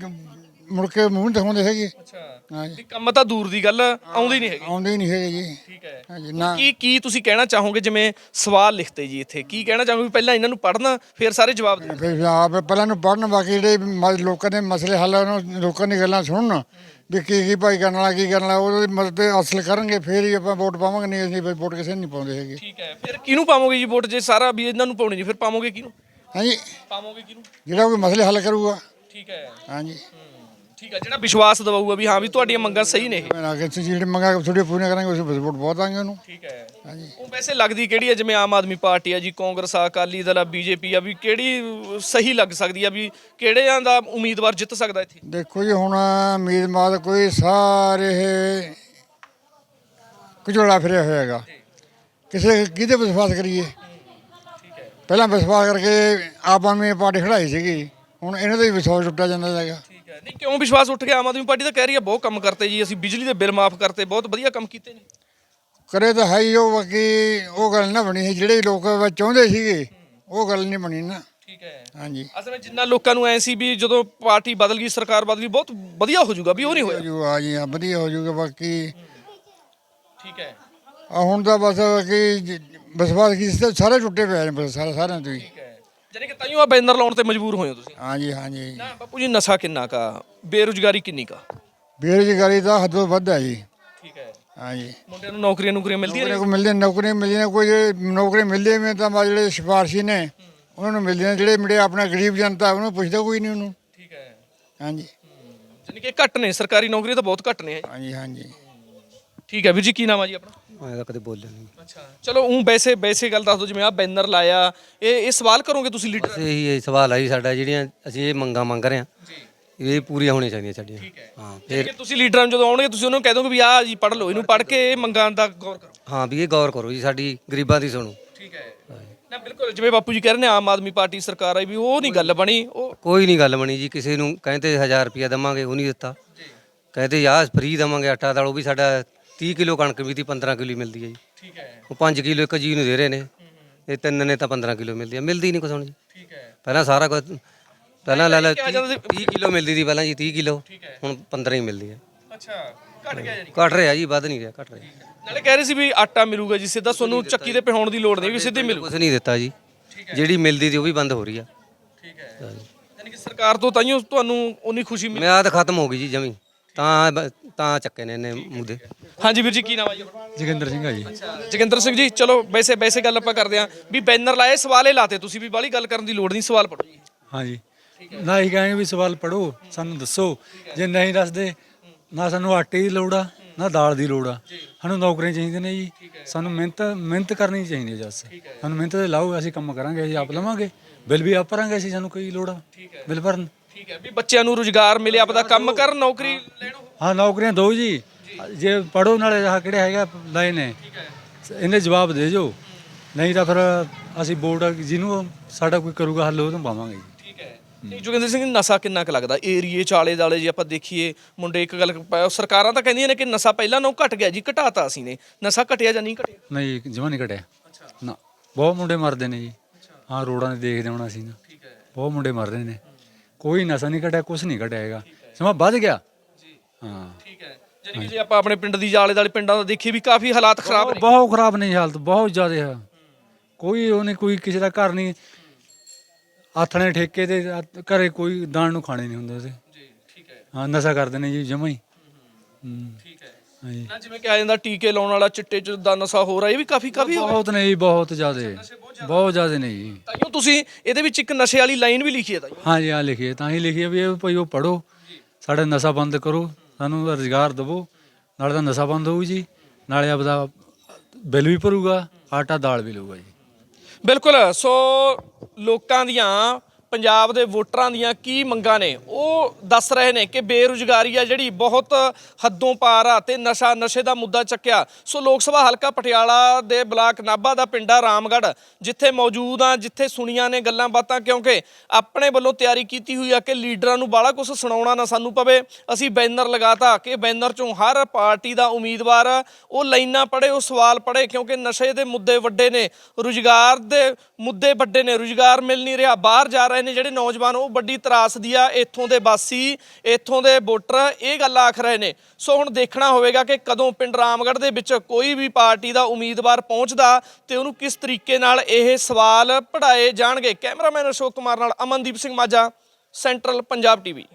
ਮੁੜ ਕੇ ਮੂੰਹ ਦਿਖਾਉਂਦੇ ਹੈਗੇ। ਅੱਛਾ। ਹਾਂਜੀ। ਵੀ ਕੰਮ ਤਾਂ ਦੂਰ ਦੀ ਗੱਲ ਆਉਂਦੀ ਨਹੀਂ ਹੈਗੀ। ਆਉਂਦੇ ਹੀ ਨਹੀਂ ਹੈਗੇ ਜੀ। ਠੀਕ ਹੈ। ਹਾਂਜੀ ਨਾ। ਕੀ ਕੀ ਤੁਸੀਂ ਕਹਿਣਾ ਚਾਹੋਗੇ ਜਿਵੇਂ ਸਵਾਲ ਲਿਖਤੇ ਜੀ ਇੱਥੇ? ਕੀ ਕਹਿਣਾ ਚਾਹੋਗੇ ਵੀ ਪਹਿਲਾਂ ਇਹਨਾਂ ਨੂੰ ਪੜ੍ਹਨਾ ਫਿਰ ਸਾਰੇ ਜਵਾਬ ਦੇਣਾ? ਫਿਰ ਆਪ ਪਹਿਲਾਂ ਨੂੰ ਪੜਨ ਬਾਕੀ ਜਿਹੜੇ ਮ- ਲੋਕਾਂ ਦੇ ਮਸਲੇ ਹੱਲ ਉਹਨਾਂ ਲੋਕਾਂ ਦੀ ਗੱਲਾਂ ਸੁਣਨ ਵੀ ਕੀ ਕੀ ਭਾਈ ਕਰਨ ਵਾਲਾ ਕੀ ਕਰਨ ਵਾਲਾ ਉਹਦੀ ਮਦਦ ਅਸਲ ਕਰਨਗੇ ਫਿਰ ਹੀ ਆਪਾਂ ਵੋਟ ਪਾਵਾਂਗੇ ਨਹੀਂ ਅਸੀਂ ਵੋਟ ਕਿਸੇ ਨੂੰ ਨਹੀਂ ਪਾਉਂਦੇ ਹੈਗੇ। ਠੀਕ ਹੈ ਫਿਰ ਕਿਹਨੂੰ ਪਾਵੋਗੇ ਜੀ ਵੋਟ? ਜੇ ਸਾਰਾ ਵੀ ਇਹਨਾਂ ਨੂੰ ਪਾਉਣੀ ਜੀ ਫਿਰ ਪਾਵੋਗੇ ਕਿਹਨੂੰ? ਹਾਂਜੀ। ਪਾਵੋਗੇ ਕਿਹਨੂੰ? ਜਿਹੜਾ ਕੋਈ ਮਸਲੇ ਹੱਲ ਕਰੂਗਾ। ਠੀਕ ਹੈ। ਹਾਂਜੀ। ਠੀਕ ਹੈ ਜਿਹੜਾ ਵਿਸ਼ਵਾਸ ਦਿਵਾਊਗਾ ਵੀ ਹਾਂ ਵੀ ਤੁਹਾਡੀਆਂ ਮੰਗਾਂ ਸਹੀ ਨੇ। ਇਹ ਮੈਂ ਕਿ ਤੁਸੀਂ ਜਿਹੜੇ ਮੰਗਾ ਥੋੜੀ ਪੂਰੀਆਂ ਕਰਾਂਗੇ ਉਸ ਵੋਟ ਬਹੁਤ ਆਂਗੇ ਉਹਨੂੰ। ਠੀਕ ਹੈ। ਹਾਂਜੀ। ਉਹ ਵੈਸੇ ਲੱਗਦੀ ਕਿਹੜੀ ਹੈ ਜਿਵੇਂ ਆਮ ਆਦਮੀ ਪਾਰਟੀ ਆ ਜੀ ਕਾਂਗਰਸ ਆ ਅਕਾਲੀ ਦਲ ਆ ਬੀਜੇਪੀ ਆ ਵੀ ਕਿਹੜੀ ਸਹੀ ਲੱਗ ਸਕਦੀ ਆ ਵੀ ਕਿਹੜਿਆਂ ਦਾ ਉਮੀਦਵਾਰ ਜਿੱਤ ਸਕਦਾ ਇੱਥੇ? ਦੇਖੋ ਜੀ ਹੁਣ ਉਮੀਦਵਾਰ ਕੋਈ ਸਾਰੇ ਇਹ ਕੁਝੋਲਾ ਫਿਰਿਆ ਹੋਇਆ ਹੈਗਾ। ਕਿਸੇ ਕਿਹਦੇ ਵਿਸ਼ਵਾਸ ਕਰੀਏ? ਪਹਿਲਾਂ ਵਿਸ਼ਵਾਸ ਕਰਕੇ ਆਪ ਆਦਮੀ ਪਾਰਟੀ ਖੜਾਈ ਸੀਗੀ ਹੁਣ ਇਹਨਾਂ ਦਾ ਹੀ ਵਿਸ਼ਵਾਸ ਟੁੱਟਾ ਜਾਂਦਾ ਹੈਗਾ। ਨਹੀਂ ਕਿਉਂ ਵਿਸ਼ਵਾਸ ਉੱਠ ਗਿਆ? ਆਮ ਆਦਮੀ ਪਾਰਟੀ ਤਾਂ ਕਹਿ ਰਹੀ ਆ ਬਹੁਤ ਕੰਮ ਕਰਤੇ ਜੀ ਅਸੀਂ ਬਿਜਲੀ ਦੇ ਬਿੱਲ ਮਾਫ ਕਰਤੇ ਬਹੁਤ ਵਧੀਆ ਕੰਮ ਕੀਤੇ ਨੇ। ਕਰੇ ਤਾਂ ਹੈ ਹੀ ਉਹ ਬਾਕੀ ਉਹ ਗੱਲ ਨਾ ਬਣੀ ਸੀ ਜਿਹੜੇ ਲੋਕ ਚਾਹੁੰਦੇ ਸੀਗੇ ਉਹ ਗੱਲ ਨਹੀਂ ਬਣੀ ਨਾ। ਠੀਕ ਹੈ। ਹਾਂਜੀ। ਅਸਲ ਵਿੱਚ ਜਿੰਨਾ ਲੋਕਾਂ ਨੂੰ ਐ ਸੀ ਵੀ ਜਦੋਂ ਪਾਰਟੀ ਬਦਲ ਗਈ ਸਰਕਾਰ ਬਦਲ ਗਈ ਬਹੁਤ ਵਧੀਆ ਹੋ ਜਾਊਗਾ ਵੀ ਉਹ ਨਹੀਂ ਹੋ ਹੋਇਆ ਜੂ ਆ ਜੀ ਹਾਂ, ਵਧੀਆ ਹੋ ਜੂਗਾ ਬਾਕੀ ਠੀਕ ਹੈ। ਆ ਹੁਣ ਤਾਂ ਬਸ ਕਿ ਜ- ਵਿਸ਼ਵਾਸ ਤੇ ਸਾਰੇ ਟੁੱਟੇ ਪਏ ਨੇ ਬਸ ਸਾਰੇ ਸਾਰਿਆਂ ਤੋਂ ਹੀ। ਠੀਕ ਹੈ। ਜਾਨੀ ਕਿ ਤਾਈਓ ਆ ਬੈਨਰ ਲਾਉਣ ਤੇ ਮਜਬੂਰ ਹੋਏ ਹੋ ਤੁਸੀਂ। ਹਾਂਜੀ ਹਾਂਜੀ। ਨਾ ਬਾਪੂ ਜੀ ਨਸ਼ਾ ਕਿੰਨਾ ਕਾ? ਬੇਰੁਜ਼ਗਾਰੀ ਕਿੰਨੀ ਕਾ? ਬੇਰੁਜ਼ਗਾਰੀ ਤਾਂ ਹੱਦੋਂ ਵੱਧ ਹੈ ਜੀ। ਠੀਕ ਹੈ। ਹਾਂਜੀ। ਮੁੰਡਿਆਂ ਨੂੰ ਨੌਕਰੀਆਂ ਨੌਕਰੀਆਂ ਮਿਲਦੀਆਂ ਨੇ? ਮਿਲਦੇ ਨੌਕਰੀਆਂ ਮਿਲਦੀਆਂ ਨੇ, ਕੋਈ ਨੌਕਰੀ ਮਿਲਦੇ ਨੇ ਤਾਂ ਜਿਹੜੇ ਸਿਫਾਰਸ਼ੀ ਨੇ ਉਹਨਾਂ ਨੂੰ ਮਿਲਦੀਆਂ। ਜਿਹੜੇ ਮੇਰੇ ਆਪਣਾ ਗਰੀਬ ਜਨਤਾ ਉਹਨੂੰ ਪੁੱਛਦਾ ਕੋਈ ਨਹੀਂ ਉਹਨੂੰ। ਠੀਕ ਹੈ। ਹਾਂਜੀ। ਜਾਨੀ ਕਿ ਘੱਟ ਨੇ ਸਰਕਾਰੀ ਨੌਕਰੀਆਂ ਤਾਂ ਬਹੁਤ ਘੱਟ ਨੇ। ਹਾਂਜੀ ਹਾਂਜੀ। ਠੀਕ ਹੈ ਵੀਰ ਜੀ ਕੀ ਨਾਮ ਆ ਜੀ ਆਪਣਾ? ਮੈਂ ਤਾਂ ਕਦੇ ਬੋਲਿਆ ਨਹੀਂ। ਅੱਛਾ ਚਲੋ ਉਹ ਵੈਸੇ ਵੈਸੇ ਗੱਲ ਦੱਸ ਦਿਓ ਜਿਵੇਂ ਆ ਬੈਨਰ ਲਾਇਆ ਇਹ ਇਹ ਸਵਾਲ ਕਰੋਗੇ ਤੁਸੀਂ ਲੀਡਰ ਇਹੀ ਇਹ ਸਵਾਲ ਆ ਜੀ ਸਾਡਾ ਜਿਹੜੀਆਂ ਅਸੀਂ ਇਹ ਮੰਗਾਂ ਮੰਗ ਰਹੇ ਹਾਂ ਜੀ। ਇਹ ਪੂਰੀਆਂ ਹੋਣੀਆਂ ਚਾਹੀਦੀਆਂ ਸਾਡੀਆਂ। ਠੀਕ ਹੈ। ਹਾਂ ਫਿਰ ਤੁਸੀਂ ਲੀਡਰਾਂ ਨੂੰ ਜਦੋਂ ਆਉਣਗੇ ਤੁਸੀਂ ਉਹਨਾਂ ਨੂੰ ਕਹਿ ਦੋਗੇ ਵੀ ਆਹ ਜੀ ਪੜ੍ਹ ਲਓ ਇਹਨੂੰ ਪੜ੍ਹ ਕੇ ਇਹ ਮੰਗਾਂ ਦਾ ਗੌਰ ਕਰੋ। ਹਾਂ ਵੀ ਇਹ ਗੌਰ ਕਰੋ ਜੀ ਸਾਡੀ ਗਰੀਬਾਂ ਦੀ ਸੁਣੋ। ਠੀਕ ਹੈ। ਨਾ ਬਿਲਕੁਲ ਜਿਵੇਂ ਬਾਪੂ ਜੀ ਕਹਿ ਰਹੇ ਨੇ ਆਮ ਆਦਮੀ ਪਾਰਟੀ ਸਰਕਾਰ ਆਈ ਵੀ ਉਹ ਨਹੀਂ ਗੱਲ ਬਣੀ ਉਹ ਕੋਈ ਨਹੀਂ ਗੱਲ ਬਣੀ ਜੀ ਕਿਸੇ ਨੂੰ ਕਹਿੰਦੇ 1000 ਰੁਪਇਆ ਦਵਾਂਗੇ ਉਹ ਨਹੀਂ ਦਿੱਤਾ। ਕਹਿੰਦੇ ਯਾਰ ਫ੍ਰੀ ਦਵਾਂਗੇ ਆਟਾ ਦਾਲ ਉਹ ਵੀ ਸਾਡਾ 30 ਕਿਲੋ ਕਣਕ ਵੀ ਤੀ 15 ਕਿਲੋ ਮਿਲਦੀ ਹੈ ਜੀ। ਠੀਕ ਹੈ। ਉਹ 5 ਕਿਲੋ ਇੱਕ ਜੀ ਨੂੰ ਦੇ ਰਹੇ ਨੇ। ਇਹ ਤਿੰਨ ਨੇ ਤਾਂ 15 ਕਿਲੋ ਮਿਲਦੀ ਹੈ। ਮਿਲਦੀ ਨਹੀਂ ਕੁਛ ਹੁਣ ਜੀ। ਠੀਕ ਹੈ। ਪਹਿਲਾਂ ਸਾਰਾ ਕੁਝ ਪਹਿਲਾਂ ਲੈ ਲੈ ਕਿਹਾ ਜਾਂਦਾ ਸੀ- 30 ਕਿਲੋ ਮਿਲਦੀ ਸੀ ਪਹਿਲਾਂ ਜੀ 30 ਕਿਲੋ। ਹੁਣ 15 ਹੀ ਮਿਲਦੀ ਹੈ। ਅੱਛਾ ਘਟ ਗਿਆ ਜਾਨੀ ਘਟ ਰਿਹਾ ਜੀ ਵੱਧ ਨਹੀਂ ਰਿਹਾ ਘਟ ਰਿਹਾ। ਨਾਲੇ ਕਹਿ ਰਹੇ ਸੀ ਵੀ ਆਟਾ ਮਿਲੂਗਾ ਜੀ ਸਿੱਧਾ ਤੁਹਾਨੂੰ ਚੱਕੀ ਤੇ ਪਿਹਾਉਣ ਦੀ ਲੋੜ ਨਹੀਂ ਵੀ ਸਿੱਧੀ ਮਿਲੂ। ਕੁਝ ਨਹੀਂ ਦਿੱਤਾ ਜੀ। ਜਿਹੜੀ ਮਿਲਦੀ ਸੀ ਉਹ ਵੀ ਬੰਦ ਹੋ ਰਹੀ ਆ। ਠੀਕ ਹੈ। ਯਾਨੀ ਕਿ ਸਰਕਾਰ ਤੋਂ ਤਾਈਓ ਤੁਹਾਨੂੰ ਉਨੀ ਖੁਸ਼ੀ ਮਿਲੀ। ਮਿਆਦ ਖਤਮ ਹੋ ਗਈ ਜੀ ਜਮੀ। ਤਾਂ ਤਾਂ ਚੱਕੇ ਨੇ ਇਹਨੇ ਮੁੱਦੇ ਹਾਂਜੀ ਵੀਰ ਜੀ ਕੀ ਨਾਮ ਹੈ ਜੀ? ਜੋਗਿੰਦਰ ਸਿੰਘ ਆ ਜੀ। ਜੋਗਿੰਦਰ ਸਿੰਘ ਜੀ ਚਲੋ ਵੈਸੇ ਵੈਸੇ ਗੱਲ ਆਪਾਂ ਕਰਦੇ ਆਂ ਵੀ ਬੈਨਰ ਲਾਏ ਸਵਾਲੇ ਲਾਤੇ ਤੁਸੀਂ ਵੀ ਬਾਲੀ ਗੱਲ ਕਰਨ ਦੀ ਲੋੜ ਨਹੀਂ ਸਵਾਲ ਪੜੋ ਜੀ। ਹਾਂਜੀ। ਨਾ ਹੀ ਕਹਾਂਗੇ ਵੀ ਸਵਾਲ ਪੜੋ ਸਾਨੂੰ ਦੱਸੋ। ਜੇ ਨਹੀਂ ਦੱਸਦੇ ਨਾ ਸਾਨੂੰ ਆਟੇ ਦੀ ਲੋੜ ਆ ਨਾ ਦਾਲ ਦੀ ਲੋੜ ਆ। ਸਾਨੂੰ ਨੌਕਰੀਆਂ ਚਾਹੀਦੀਆਂ ਨੇ ਜੀ। ਸਾਨੂੰ ਮਿਹਨਤ ਮਿਹਨਤ ਕਰਨੀ ਚਾਹੀਦੀ ਹੈ ਜੱਸ। ਸਾਨੂੰ ਮਿਹਨਤ ਤੇ ਲਾਓ ਅਸੀਂ ਕੰਮ ਕਰਾਂਗੇ ਅਸੀਂ ਆਪ ਲਵਾਂਗੇ। ਬਿੱਲ ਵੀ ਆਪ ਭਰਾਂਗੇ ਅਸੀਂ ਸਾਨੂੰ ਕੋਈ ਲੋੜ ਆ। ਬਿੱਲ ਭਰਨ। ਠੀਕ ਹੈ ਵੀ ਬੱਚਿਆਂ ਨੂੰ ਰੁਜ਼ਗਾਰ ਮਿਲੇ ਆਪਦਾ ਕੰਮ ਕਰਨ ਨੌਕਰੀ ਲੈਣੋ ਹਾਂ ਨੌਕਰੀਆਂ ਦਿਓ ਜੀ। ਜੇ। ਪੜੋ ਨਾਲੇ ਆਹ ਕਿਹੜੇ ਹੈਗਾ ਲਏ ਨੇ। ਇਹਨੇ ਜਵਾਬ ਦੇ ਜੋ ਨਹੀਂ ਤਾਂ ਫਿਰ ਅਸੀਂ ਵੋਟ ਜਿਹਨੂੰ ਸਾਡਾ ਕੋਈ ਕਰੂਗਾ ਹੱਲ ਉਹ ਤੋਂ ਪਾਵਾਂਗੇ। ਜੀ ਠੀਕ ਹੈ। ਨਹੀਂ ਜੋਗਿੰਦਰ ਸਿੰਘ ਨਸ਼ਾ ਕਿੰਨਾ ਕੁ ਲੱਗਦਾ? ਏਰੀਏ ਚਾਲੇ ਦਾਲੇ ਜੇ ਆਪਾਂ ਦੇਖੀਏ ਮੁੰਡੇ ਇੱਕ ਗੱਲ ਪ- ਸਰਕਾਰਾਂ ਤਾਂ ਕਹਿੰਦੀਆਂ ਨੇ ਕਿ ਨਸ਼ਾ ਪਹਿਲਾਂ ਨਾਲੋਂ ਘਟ ਗਿਆ ਜੀ ਘਟਾਤਾ ਅਸੀਂ ਨੇ। ਨਸ਼ਾ ਘਟਿਆ ਜਾਂ ਨਹੀਂ ਘਟਿਆ? ਨਹੀਂ ਜਮਾ ਨਹੀਂ ਘਟਿਆ। ਨਾ ਬਹੁਤ ਮੁੰਡੇ ਮਰਦੇ ਨੇ ਜੀ। ਹਾਂ ਰੋਡਾਂ ਤੇ ਦੇਖਦੇ ਹੋਣਾ ਸੀ ਨਾ। ਠੀਕ ਹੈ। ਬਹੁਤ ਮੁੰਡੇ ਮਰ ਰਹੇ ਨੇ। ਕੋਈ ਨਸ਼ਾ ਨਹੀਂ ਘਟਿਆ ਕੁਝ ਨਹੀਂ ਘਟਿਆ ਹੈਗਾ। ਸਮਾਂ ਵੱਧ ਗਿਆ। ਹਾਂ। ਠੀਕ ਹੈ। ਜਾਨੀ ਕਿ ਜੇ ਆਪਾਂ ਆਪਣੇ ਪਿੰਡ ਦੀ ਜਾਲੇ ਵਾਲੇ ਪਿੰਡਾਂ ਦਾ ਦੇਖੀਏ ਵੀ ਕਾਫੀ ਹਾਲਾਤ ਖਰਾਬ ਨੇ। ਬਹੁਤ ਖਰਾਬ ਨਹੀਂ ਹਾਲਤ ਬਹੁਤ ਜ਼ਿਆਦਾ ਹੈ ਕੋਈ ਉਹਨੇ ਕੋਈ ਕਿਸੇ ਦਾ ਘਰ ਨਹੀਂ। ਆਥਣੇ ਠੇਕੇ ਤੇ ਆ- ਘਰੇ ਕੋਈ ਦਾਣ ਨੂੰ ਖਾਣੇ ਨਹੀਂ ਹੁੰਦੇ ਉਹਦੇ। ਜੀ ਠੀਕ ਹੈ। ਹਾਂ ਨਸ਼ਾ ਕਰਦੇ ਨੇ ਜੀ ਜਮਾ ਹੀ। ਹੂੰ। ਠੀਕ ਹੈ। ਹਾਂਜੀ। ਨਾ ਜਿਵੇਂ ਕਿਹਾ ਜਾਂਦਾ ਟੀਕੇ ਲਾਉਣ ਵਾਲਾ ਚਿੱਟੇ ਚ ਦਾ ਨਸ਼ਾ ਹੋ ਰਿਹਾ ਇਹ ਵੀ ਕਾਫੀ ਕਾਫੀ ਬਹੁਤ ਨੇ ਜੀ ਬਹੁਤ ਜ਼ਿਆਦਾ। ਬਹੁਤ ਜ਼ਿਆਦਾ। ਨੇ ਜੀ ਤਾਈਓ ਤੁਸੀਂ ਇਹਦੇ ਵਿੱਚ ਇੱਕ ਨਸ਼ੇ ਵਾਲੀ ਲਾਈਨ ਵੀ ਲਿਖੀ ਹੈ ਤਾਈਓ। ਹਾਂਜੀ ਆ ਲਿਖੀਏ ਤਾਂ ਹੀ ਲਿਖੀਏ ਵੀ ਇਹ ਭਾਈ ਉਹ ਪੜੋ ਸਾਡਾ ਨਸ਼ਾ ਬੰਦ ਕਰੋ। ਸਾਨੂੰ ਰੁਜ਼ਗਾਰ ਦਿਵੋ। ਨਾਲੇ ਤਾਂ ਨਸ਼ਾ ਬੰਦ ਹੋਊ ਜੀ। ਨਾਲੇ ਆਪਦਾ ਬਿੱਲ ਵੀ ਭਰੂਗਾ। ਆਟਾ ਦਾਲ ਵੀ ਲਊਗਾ ਜੀ। ਬਿਲਕੁਲ। ਸੋ ਲੋਕਾਂ ਦੀਆਂ ਪੰਜਾਬ ਦੇ ਵੋਟਰਾਂ ਦੀਆਂ ਕੀ ਮੰਗਾਂ ਨੇ? ਉਹ ਦੱਸ ਰਹੇ ਨੇ ਕਿ ਬੇਰੁਜ਼ਗਾਰੀ ਆ ਜਿਹੜੀ ਬਹੁਤ ਹੱਦੋਂ ਪਾਰ ਆ ਤੇ ਨਸ਼ਾ, ਨਸ਼ੇ ਦਾ ਮੁੱਦਾ ਚੱਕਿਆ। ਸੋ ਲੋਕ ਸਭਾ ਹਲਕਾ ਪਟਿਆਲਾ ਦੇ ਬਲਾਕ ਨਾਭਾ ਦਾ ਪਿੰਡਾ ਰਾਮਗੜ੍ਹ, ਜਿੱਥੇ ਮੌਜੂਦ ਆ, ਜਿੱਥੇ ਸੁਣੀਆਂ ਨੇ ਗੱਲਾਂ ਬਾਤਾਂ, ਕਿਉਂਕਿ ਆਪਣੇ ਵੱਲੋਂ ਤਿਆਰੀ ਕੀਤੀ ਹੋਈ ਆ ਕਿ ਲੀਡਰਾਂ ਨੂੰ ਬਾਹਲਾ ਕੁਝ ਸੁਣਾਉਣਾ ਨਾ ਸਾਨੂੰ ਪਵੇ। ਅਸੀਂ ਬੈਨਰ ਲਗਾਤਾ ਕਿ ਬੈਨਰ ਚੋਂ ਹਰ ਪਾਰਟੀ ਦਾ ਉਮੀਦਵਾਰ ਉਹ ਲਾਈਨਾਂ ਪੜੇ ਉਹ ਸਵਾਲ ਪੜੇ ਕਿਉਂਕਿ ਨਸ਼ੇ ਦੇ ਮੁੱਦੇ ਵੱਡੇ ਨੇ, ਰੁਜ਼ਗਾਰ ਦੇ ਮੁੱਦੇ ਵੱਡੇ ਨੇ, ਰੁਜ਼ਗਾਰ ਮਿਲ ਨਹੀਂ ਰਿਹਾ, ਬਾਹਰ ਜਾ ਰਹੇ ਨੇ ਜਿਹੜੇ ਨੌਜਵਾਨ, ਉਹ ਵੱਡੀ ਤਰਾਸਦੀ ਆ, ਇੱਥੋਂ ਦੇ ਵਾਸੀ, ਇੱਥੋਂ ਦੇ ਵੋਟਰ, ਇਹ ਗੱਲ ਆਖ ਰਹੇ ਨੇ। ਸੋ ਹੁਣ ਦੇਖਣਾ ਹੋਵੇਗਾ ਕਿ ਕਦੋਂ ਪਿੰਡ ਰਾਮਗੜ੍ਹ ਦੇ ਵਿੱਚ ਕੋਈ ਵੀ ਪਾਰਟੀ ਦਾ ਉਮੀਦਵਾਰ ਪਹੁੰਚਦਾ ਤੇ ਉਹਨੂੰ ਕਿਸ ਤਰੀਕੇ ਨਾਲ ਇਹ ਸਵਾਲ ਪੜਾਏ ਜਾਣਗੇ। ਕੈਮਰਾਮੈਨ ਅਸ਼ੋਕ ਕੁਮਾਰ ਨਾਲ ਅਮਨਦੀਪ ਸਿੰਘ ਮਾਝਾ, ਸੈਂਟਰਲ ਪੰਜਾਬ ਟੀਵੀ।